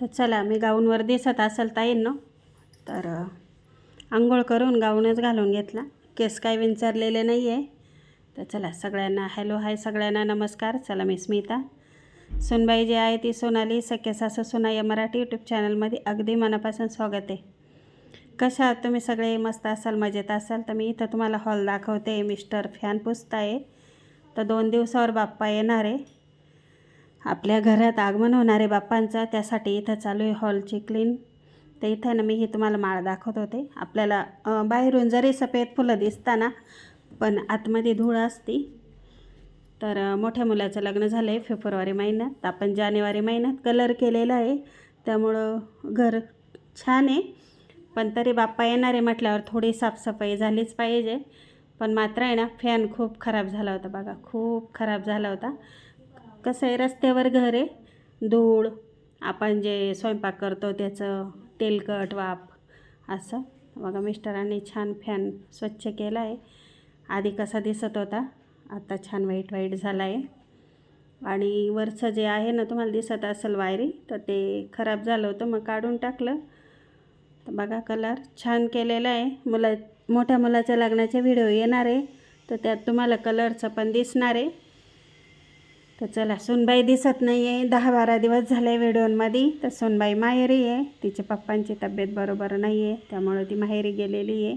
तर चला मी गाऊनवर दिसत असेल ना तर आंघोळ करून गाऊनच घालून घेतला. केस काय विंचरलेले नाही आहे तर चला सगळ्यांना हॅलो हाय सगळ्यांना नमस्कार. चला मी स्मिता. सुनबाई जी आहे ती सोनाली सख्या सासू सोना या मराठी यूट्यूब चॅनलमध्ये अगदी मनापासून स्वागत आहे. कशा आहात तुम्ही सगळे? मस्त असाल मजेत असाल? तर मी इथं तुम्हाला हॉल दाखवते. मिस्टर फॅन पुसताय. तर दोन दिवसावर बाप्पा येणार आहे. आपल्या घरात आगमन होणारे बाप्पांचा त्यासाठी इथं चालू आहे हॉलची क्लीन तर इथं ना मी हे तुम्हाला माळ दाखवत होते. आपल्याला बाहेरून जरी सफेद फुलं दिसताना पण आतमध्ये धूळ असती. तर मोठ्या मुलाचं लग्न झालं आहे फेब्रुवारी महिन्यात. आपण जानेवारी महिन्यात कलर केलेला आहे. त्यामुळं घर छान आहे. पण तरी बाप्पा येणार आहे म्हटल्यावर थोडी साफसफाई झालीच पाहिजे. पण मात्र आहे ना फॅन खूप खराब झाला होता बघा. खूप खराब झाला होता. कसं आहे रस्त्यावर घर आहे? धूळ आपण जे स्वयंपाक करतो त्याचं तेलकट वाफ असं. बघा मिस्टरांनी छान फॅन स्वच्छ केला आहे. आधी कसा दिसत होता आता छान वाईट वाईट झाला आहे आणि वरचं जे आहे ना तुम्हाला दिसत असेल वायरी तर ते खराब झालं होतं मग काढून टाकलं. तर बघा कलर छान केलेला आहे. मुला मोठ्या मुलाच्या लग्नाचे व्हिडिओ येणार आहे तर त्यात तुम्हाला कलरचं पण दिसणार आहे. तर चला सुनबाई दिसत नाही आहे दहा बारा दिवस झाले व्हिडिओमध्ये तर सुनबाई माहेरी आहे. तिच्या पप्पांची तब्येत बरोबर नाही आहे त्यामुळं ती माहेरी गेलेली आहे.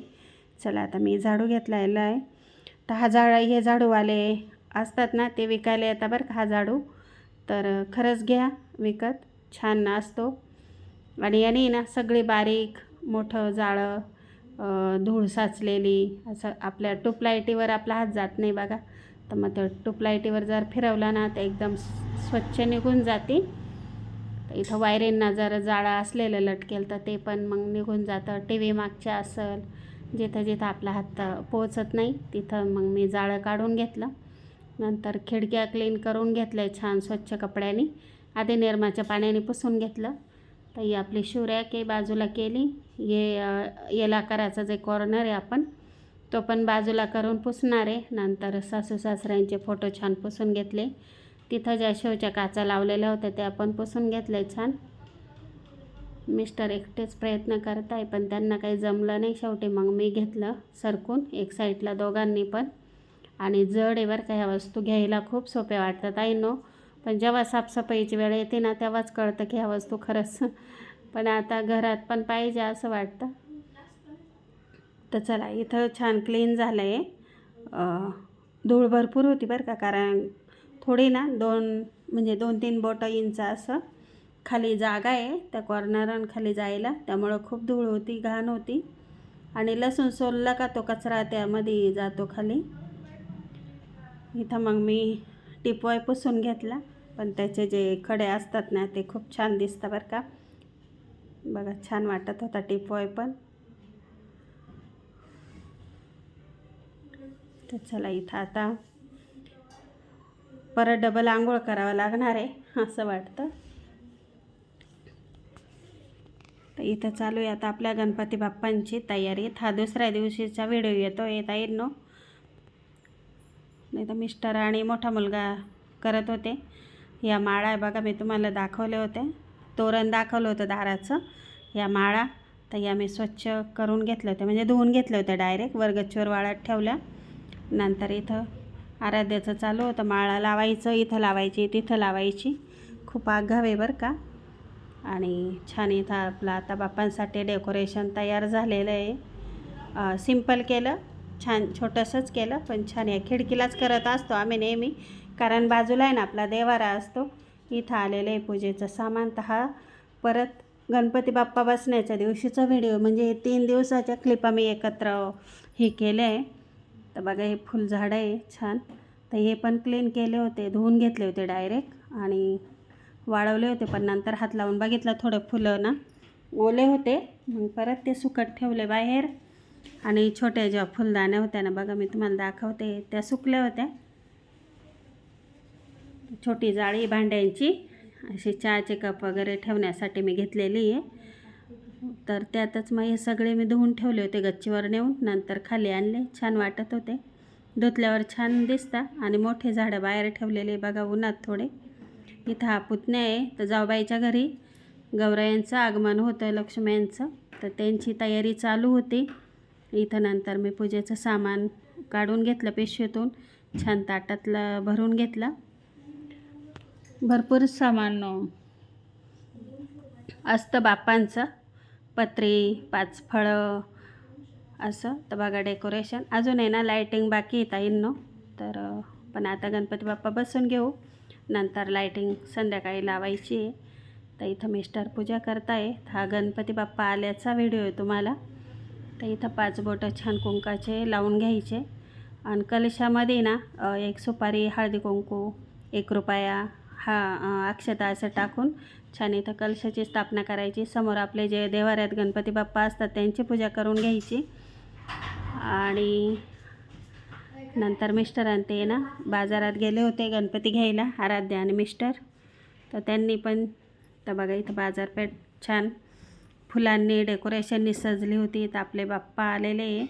चला आता मी झाडू घेतलेला आहे. तर हा झाड हे झाडूवाले असतात ना ते विकायला येतात बरं का हा झाडू. तर खरंच घ्या विकत. छान असतो. आणि याने ना सगळी बारीक मोठं जाळं धूळ साचलेली असं आपल्या टूपलायटीवर आपला हात जात नाही बघा. तर मग तर टूपलायटीवर जर फिरवला ना तर एकदम स्वच्छ निघून जाते. तर इथं वायरींना जर जाळं असलेलं लटकेल तर ते पण मग निघून जातं. टी व्ही मागच्या असेल जिथं जिथं आपला हात पोचत नाही तिथं मग मी जाळं काढून घेतलं. नंतर खिडक्या क्लीन करून घेतल्या छान स्वच्छ कपड्याने. आधी निरमाच्या पाण्याने पुसून घेतलं. तर ही आपली शिवरॅक आहे बाजूला केली. हे अ, याला करायचं जे कॉर्नर आहे आपण तो पण बाजूला करून पुसणार आहे. नंतर सासू सासऱ्यांचे फोटो छान पुसून घेतले. तिथं ज्या शेवच्या काचा लावलेल्या होत्या त्या पण पुसून घेतल्या छान. मिस्टर एकटेच प्रयत्न करत आहे पण त्यांना काही जमलं नाही. शेवटी मग मी घेतलं सरकून एक साईडला दोघांनी पण. आणि जड आहे बरं का ह्या वस्तू घ्यायला खूप सोप्या वाटतात. आई नो पण जेव्हा साफसफाईची वेळ येते ना तेव्हाच कळतं की ह्या वस्तू खरंच. पण आता घरात पण पाहिजे असं वाटतं. तर चला इथं छान क्लीन झालं आहे धूळ भरपूर होती बरं का कारण थोडी ना दोन म्हणजे दोन तीन बोटं इंच असं खाली जागा आहे त्या कॉर्नर खाली जायला. त्यामुळं खूप धूळ होती घाण होती. आणि लसूण सोलला का तो कचरा त्यामध्ये जातो खाली. इथं मग मी टिपवाय पुसून घेतला पण त्याचे जे खडे असतात ना ते खूप छान दिसतं बरं का. बघा छान वाटत होता टिपवाय पण. तर चला इथं आता परत डबल आंघोळ करावं लागणार आहे असं वाटतं. तर इथं चालू आहे आता आपल्या गणपती बाप्पांची तयारी. हा दुसऱ्या दिवशीचा व्हिडिओ येतो येत आहे नो नाही तर मिस्टर आणि मोठा मुलगा करत होते. या माळा आहे बघा मी तुम्हाला दाखवले होते. तोरण दाखवलं होतं दाराचं. या माळा तर या मी स्वच्छ करून घेतले होते. म्हणजे धुवून घेतले होते डायरेक्ट वर्गच्चवर वाळ्यात ठेवल्या. नंतर इथं आराध्याचं चालू होतं. माळा लावायचं इथं लावायची तिथं लावायची. खूप आगाव आहे बरं का? आणि छान इथं आपलं आता बाप्पांसाठी डेकोरेशन तयार झालेलं आहे. सिंपल केलं छान छोटंसंच केलं पण छान आहे खिडकीलाच करत असतो आम्ही नेहमी. कारण बाजूला आहे ना आपला देवारा असतो. इथं आलेलं आहे पूजेचं सामान. तर हा परत गणपती बाप्पा बसण्याच्या दिवशीचा व्हिडिओ. म्हणजे हे तीन दिवसाच्या क्लिपा मी एकत्र हे केलं आहे. तर बघा हे फुलझाडं आहे छान. तर हे पण क्लीन केले होते धुवून घेतले होते डायरेक्ट आणि वाळवले होते पण नंतर हात लावून बघितलं थोडं फुलं ना. ओले होते मग परत ते सुकत ठेवले बाहेर. आणि छोट्या ज्या फुलदाण्या होत्या ना बघा मी तुम्हाला दाखवते त्या सुकल्या होत्या. छोटी जाळी भांड्यांची अशी चहाचे कप वगैरे ठेवण्यासाठी मी घेतलेली आहे. तर त्यातच मग हे सगळे मी धुवून ठेवले होते गच्चीवर नेऊन नंतर खाली आणले. छान वाटत होते. धुतल्यावर छान दिसता. आणि मोठे झाडं बाहेर ठेवलेले बघा उन्हात थोडे. इथं हा पुतण्या आहे. तर जाऊबाईच्या घरी गौरायांचं आगमन होतं लक्ष्म्यांचं तर त्यांची तयारी चालू होती. इथं नंतर मी पूजेचं सामान काढून घेतलं पिशवीतून. छान ताटातलं भरून घेतलं. भरपूर सामान असतं बाप्पांचं पत्री पाच फळं असं तर बघा डेकोरेशन. अजून आहे ना लाईटिंग बाकी आहे नो तर पण आता गणपती बाप्पा बसून घेऊ. नंतर लाईटिंग संध्याकाळी लावायची आहे. तर इथं मिस्टर पूजा करताय. हा गणपती बाप्पा आल्याचा व्हिडिओ आहे तुम्हाला. तर इथं पाच बोटं छान कुंकाचे लावून घ्यायचे. आणि कलशामध्ये ना एक सुपारी हळदी कुंकू एक रुपया हा अक्षता असं टाकून छान इथं कलशाची स्थापना करायची. समोर आपले जे देवाऱ्यात गणपती बाप्पा असतात त्यांची पूजा करून घ्यायची. आणि नंतर मिस्टर आणि ते ना बाजारात गेले होते गणपती घ्यायला आराध्य आणि मिस्टर. तर त्यांनी पण तर बघा इथं बाजारपेठ छान फुलांनी डेकोरेशननी सजली होती. तर आपले बाप्पा आलेले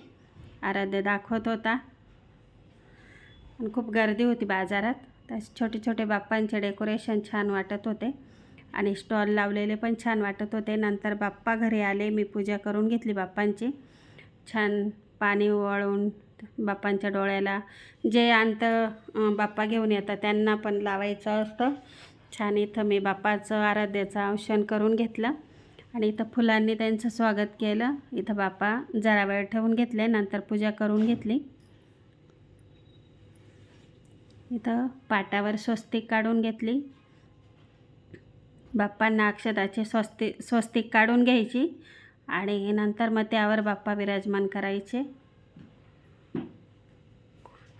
आराध्य दाखवत होता. आणि खूप गर्दी होती बाजारात. तर छोटे छोटे बाप्पांचे डेकोरेशन छान वाटत होते. आणि स्टॉल लावलेले पण छान वाटत होते. नंतर बाप्पा घरी आले. मी पूजा करून घेतली बाप्पांची. छान पाणी वळून बाप्पांच्या डोळ्याला जे अंत बाप्पा घेऊन येतात त्यांना पण लावायचं असतं. छान इथं मी बाप्पाचं आराध्याचं औषण करून घेतलं. आणि इथं फुलांनी त्यांचं स्वागत केलं. इथं बाप्पा जरा वेळ ठेवून घेतले. नंतर पूजा करून घेतली. इथं पाटावर स्वस्तिक काढून घेतली. बाप्पांना अक्षताचे स्वस्ती स्वस्तिक काढून घ्यायची आणि नंतर मग त्यावर बाप्पा विराजमान करायचे.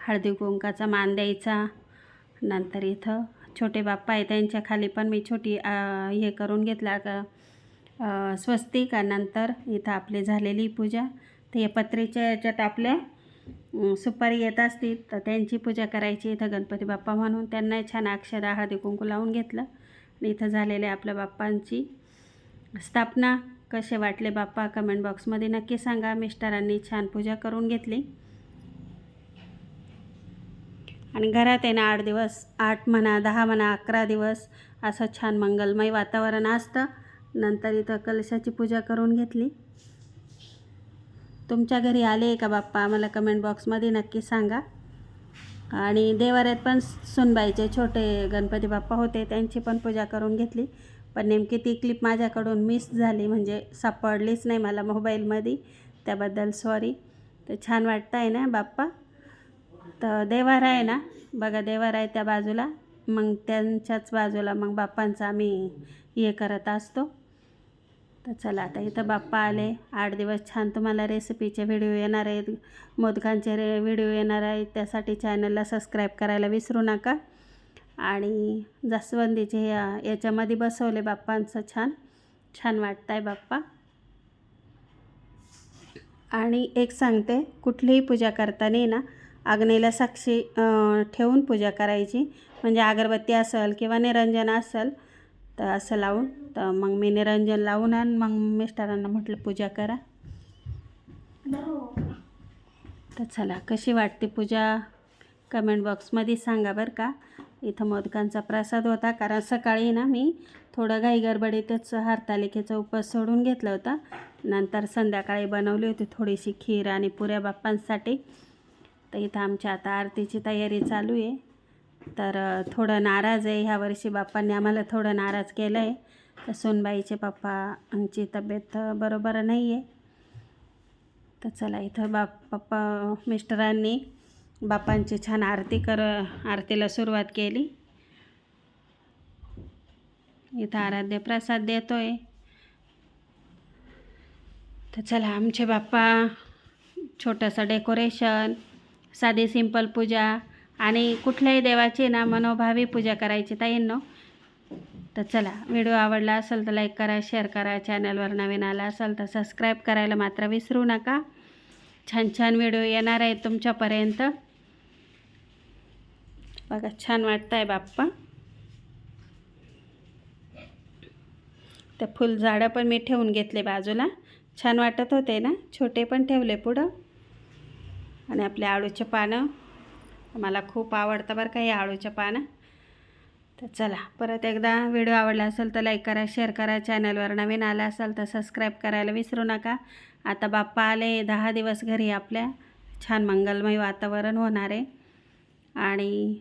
हळदी कुंकाचा मान द्यायचा. नंतर इथं छोटे बाप्पा आहे त्यांच्या खाली पण मी छोटी हे करून घेतला. का स्वस्तिक नंतर इथं आपली झालेली पूजा. तर हे पत्रीच्या याच्यात आपल्या सुपारी येत असतील तर त्यांची पूजा करायची इथं गणपती बाप्पा म्हणून. त्यांना छान अक्षदा हळदी कुंकू लावून घेतलं. आणि इथं झालेले आपल्या बाप्पांची स्थापना कसे वाटले बाप्पा कमेंट बॉक्समध्ये नक्की सांगा. मिस्टरांनी छान पूजा करून घेतली. आणि घरात आहे ना आठ दिवस आठ म्हणा दहा म्हणा अकरा दिवस असं छान मंगलमय वातावरण असतं. नंतर इथं कलशाची पूजा करून घेतली. तुमच्या घरी आले का बाप्पा? मला कमेंट बॉक्समध्ये नक्की सांगा. आणि देवाऱ्यात पण सुनबाईचे छोटे गणपती बाप्पा होते त्यांची पण पूजा करून घेतली. पण नेमकी ती क्लिप माझ्याकडून मिस झाली म्हणजे सापडलीच नाही मला मोबाईलमध्ये त्याबद्दल सॉरी तर छान वाटतं आहे ना बाप्पा? तर देवारा आहे ना? बघा देवारा आहे त्या बाजूला. मग त्यांच्याच बाजूला मग बाप्पांचा आम्ही हे करत असतो. तर चला आता इथं बाप्पा आले. आठ दिवस छान तुम्हाला रेसिपीचे व्हिडिओ येणार आहेत. मोदकांचे रे व्हिडिओ येणार आहेत. त्यासाठी चॅनलला सबस्क्राईब करायला विसरू नका. आणि जास्वंदीचे या याच्यामध्ये बसवले बाप्पांचं छान. छान वाटतं आहे बाप्पा. आणि एक सांगते कुठलीही पूजा करताना ना अग्नीला साक्षी ठेवून पूजा करायची. म्हणजे अगरबत्ती असेल किंवा निरंजन असेल तर असं लावून तर मग मी निरंजन लावून आणि मग मिस्टरांना म्हटलं पूजा करा. तर चला कशी वाटते पूजा? कमेंट बॉक्समध्ये सांगा बरं का. इथं मोदकांचा प्रसाद होता कारण सकाळी ना मी थोडं घाई गडबडीतच हरतालिकेचा उपवास सोडून घेतला होता. नंतर संध्याकाळी बनवली होती थोडीशी खीर आणि पुऱ्या बाप्पांसाठी. तर इथं आमच्या आता आरतीची तयारी चालू आहे. तर थोडं नाराज आहे ह्या वर्षी बाप्पांनी आम्हाला थोडं नाराज केलं आहे तर सोनबाईचे पप्पांची तब्येत बरोबर नाही आहे तर चला इथं बाप पप्पा मिस्टरांनी बापांची छान आरती कर आरतीला सुरुवात केली. इथं आराध्य प्रसाद आहे तर चला आमचे बाप्पा छोटंसं डेकोरेशन साधी सिंपल पूजा आणि कुठल्याही देवाची ना मनोभावी पूजा करायची ताईंनो. तर चला व्हिडिओ आवडला असेल तर लाईक करा शेअर करा चॅनलवर नवीन आला असेल तर सबस्क्राईब करायला मात्र विसरू नका. छान छान व्हिडिओ येणार आहेत तुमच्यापर्यंत. बघा छान वाटतं आहे बाप्पा तर फुलझाडं पण मी ठेवून घेतले बाजूला. छान वाटत होते ना? छोटे पण ठेवले पुढं. आणि आपले आळूचे पानं. मला खूप आवडतं बरं का हे आळूच्या पानं. तर चला परत एकदा व्हिडिओ आवडला असेल तर लाईक करा शेअर करा चॅनलवर नवीन आला असाल तर सबस्क्राईब करायला विसरू नका. आता बाप्पा आले दहा दिवस घरी आपल्या. छान मंगलमय वातावरण होणार आहे. आणि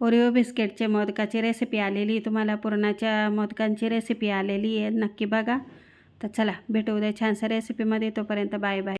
ओरिओ बिस्किटचे मोदकाची रेसिपी आलेली आहे. तुम्हाला पुरणाच्या मोदकांची रेसिपी आलेली आहे नक्की बघा. तर चला भेटू उद्या छानशा रेसिपीमध्ये तोपर्यंत बाय बाय